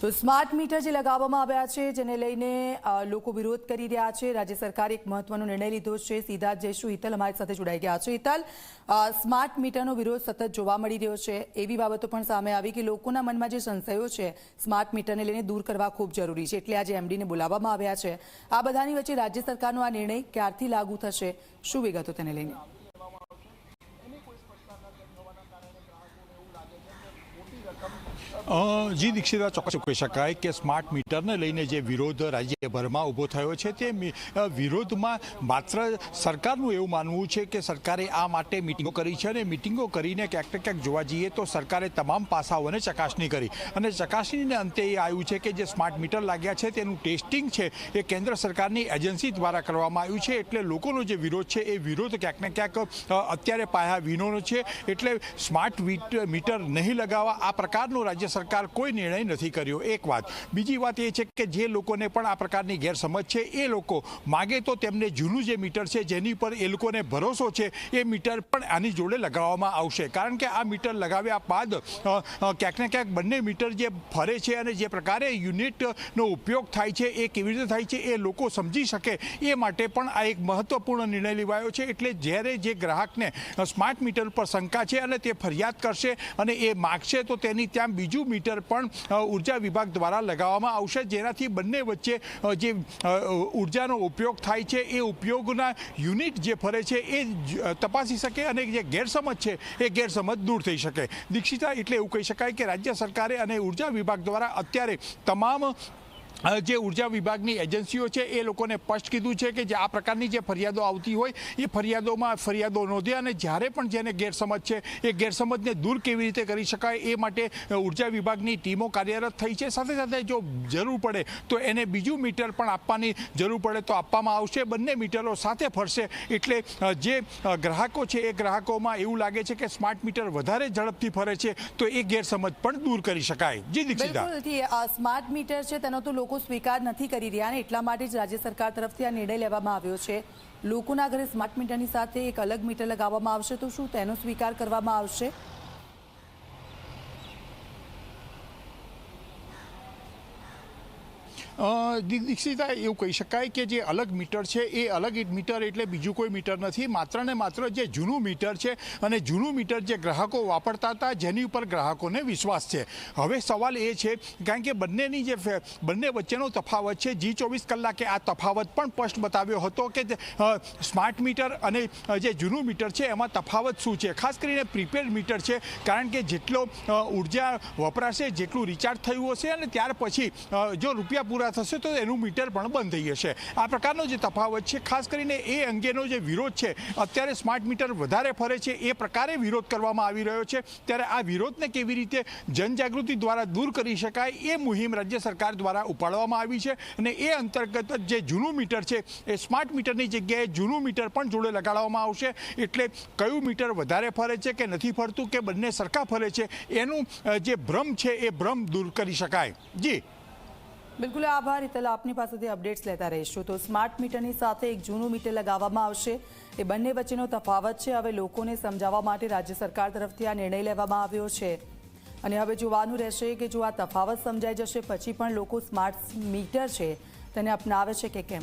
તો smart meter જે લગાવવામાં આવ્યા છે, જેને લઈને લોકો વિરોધ કરી રહ્યા છે. રાજ્ય સરકારે એક મહત્વનો નિર્ણય લીધો છે. સીધા જ જઈશું હિતલ અમારી સાથે જોડાઈ ગયા છે. હિતલ સ્માર્ટ મીટરનો વિરોધ સતત જોવા મળી રહ્યો છે. એવી બાબતો પણ સામે આવી કે લોકોના મનમાં જે સંશયો છે, સ્માર્ટ મીટરને લઈને દૂર કરવા ખૂબ જરૂરી છે. એટલે આજે એમડીને બોલાવવામાં આવ્યા છે. આ બધાની વચ્ચે રાજ્ય સરકારનો આ નિર્ણય ક્યારથી લાગુ થશે? શું વિગતો તેને લઈને? જી દીક્ષિતા, ચોક્કસ કહી શકાય કે સ્માર્ટ મીટરને લઈને જે વિરોધ રાજ્યભરમાં ઊભો થયો છે, તે વિરોધમાં માત્ર સરકારનું એવું માનવું છે કે સરકારે આ માટે મિટિંગો કરી છે અને મિટિંગો કરીને ક્યાંક ને ક્યાંક જોવા જઈએ તો સરકારે તમામ પાસાઓને ચકાસણી કરી. અને ચકાસણીને અંતે એ આવ્યું છે કે જે સ્માર્ટ મીટર લાગ્યા છે, તેનું ટેસ્ટિંગ છે, એ કેન્દ્ર સરકારની એજન્સી દ્વારા કરવામાં આવ્યું છે. એટલે લોકોનો જે વિરોધ છે, એ વિરોધ ક્યાંક ને ક્યાંક અત્યારે પાયા વિનોનો છે. એટલે સ્માર્ટ મીટર નહીં લગાવવા આ પ્રકારનો રાજ્ય સરકાર કોઈ નિર્ણય નથી કર્યો. એક વાત. બીજી વાત એ છે કે જે લોકોને પણ આ પ્રકારની ગેરસમજ છે, એ લોકો માગે તો તેમને જૂનું જે મીટર છે, જેની પર એ લોકોને ભરોસો છે, એ મીટર પણ આની જોડે લગાવવામાં આવશે. કારણ કે આ મીટર લગાવ્યા બાદ ક્યાંક ને ક્યાંક બંને મીટર જે ફરે છે અને જે પ્રકારે યુનિટનો ઉપયોગ થાય છે, એ કેવી રીતે થાય છે, એ લોકો સમજી શકે. એ માટે પણ આ એક મહત્વપૂર્ણ નિર્ણય લેવાયો છે. એટલે જ્યારે જે ગ્રાહકને સ્માર્ટ મીટર પર શંકા છે અને તે ફરિયાદ કરશે અને એ માગશે, તો તેની ત્યાં બીજું મીટર પણ ઊર્જા વિભાગ દ્વારા લગાવવામાં આવશે. જેનાથી બંને વચ્ચે જે ઉર્જાનો ઉપયોગ થાય છે, એ ઉપયોગના યુનિટ જે ફરે છે, એ તપાસી શકે અને જે ગેરસમજ છે, એ ગેરસમજ દૂર થઈ શકે. દીક્ષિતા એટલે એવું કહી શકાય કે રાજ્ય સરકારે અને ઊર્જા વિભાગ દ્વારા અત્યારે તમામ જે ઊર્જા વિભાગની એજન્સીઓ છે, એ લોકોને સ્પષ્ટ કીધું છે કે જે આ પ્રકારની જે ફરિયાદો આવતી હોય, એ ફરિયાદોમાં ફરિયાદો નોંધે અને જ્યારે પણ જેને ગેરસમજ છે, એ ગેરસમજને દૂર કેવી રીતે કરી શકાય એ માટે ઊર્જા વિભાગની ટીમો કાર્યરત થઈ છે. સાથે સાથે જો જરૂર પડે તો એને બીજું મીટર પણ આપવાની જરૂર પડે તો આપવામાં આવશે. બંને મીટરો સાથે ફરશે એટલે જે ગ્રાહકો છે, એ ગ્રાહકોમાં એવું લાગે છે કે સ્માર્ટ મીટર વધારે ઝડપથી ફરે છે, તો એ ગેરસમજ પણ દૂર કરી શકાય. જી દીક્ષિતા. સ્માર્ટ મીટર છે, તેનો તો લોકો સ્વીકાર નથી કરી રહ્યા અને એટલા માટે જ રાજ્ય સરકાર તરફથી આ નિર્ણય લેવામાં આવ્યો છે. લોકોના ઘરે સ્માર્ટ મીટરની સાથે એક અલગ મીટર લગાવવામાં આવશે તો શું તેનો સ્વીકાર કરવામાં આવશે? દીક્ષિતા, એવું કહી શકાય કે જે અલગ મીટર છે, એ અલગ મીટર એટલે બીજું કોઈ મીટર નથી. માત્ર ને માત્ર જે જૂનું મીટર છે અને જૂનું મીટર જે ગ્રાહકો વાપરતા હતા, જેની ઉપર ગ્રાહકોને વિશ્વાસ છે. હવે સવાલ એ છે, કારણ કે બંનેની જે બંને વચ્ચેનો તફાવત છે, જી ચોવીસ કલાકે આ તફાવત પણ સ્પષ્ટ બતાવ્યો હતો કે સ્માર્ટ મીટર અને જે જૂનું મીટર છે, એમાં તફાવત શું છે? ખાસ કરીને પ્રીપેડ મીટર છે, કારણ કે જેટલો ઊર્જા વપરાશે, જેટલું રિચાર્જ થયું હશે અને ત્યાર પછી જો રૂપિયા પૂરા થશે તો એનું મીટર પણ બંધ થઈ જશે. આ પ્રકારનો જે તફાવત છે, ખાસ કરીને એ અંગેનો જે વિરોધ છે, અત્યારે સ્માર્ટ મીટર વધારે ફરે છે, એ પ્રકારે વિરોધ કરવામાં આવી રહ્યો છે. ત્યારે આ વિરોધને કેવી રીતે જનજાગૃતિ દ્વારા દૂર કરી શકાય, એ મુહિમ રાજ્ય સરકાર દ્વારા ઉપાડવામાં આવી છે અને એ અંતર્ગત જે જૂનું મીટર છે, એ સ્માર્ટ મીટરની જગ્યાએ જૂનું મીટર પણ જોડે લગાડવામાં આવશે. એટલે કયું મીટર વધારે ફરે છે કે નથી ફરતું કે બંને સરખા ફરે છે, એનું જે ભ્રમ છે, એ ભ્રમ દૂર કરી શકાય. જી. બિલકુલ, આભાર. હિતલ, આપની પાસેથી અપડેટ્સ લેતા રહીશું. તો સ્માર્ટ મીટરની સાથે એક જૂનું મીટર લગાવવામાં આવશે. એ બંને વચ્ચેનો તફાવત છે. હવે લોકોને સમજાવવા માટે રાજ્ય સરકાર તરફથી આ નિર્ણય લેવામાં આવ્યો છે. અને હવે જોવાનું રહેશે કે જો આ તફાવત સમજાઈ જશે, પછી પણ લોકો સ્માર્ટ મીટર છે તેને અપનાવે છે કે કેમ?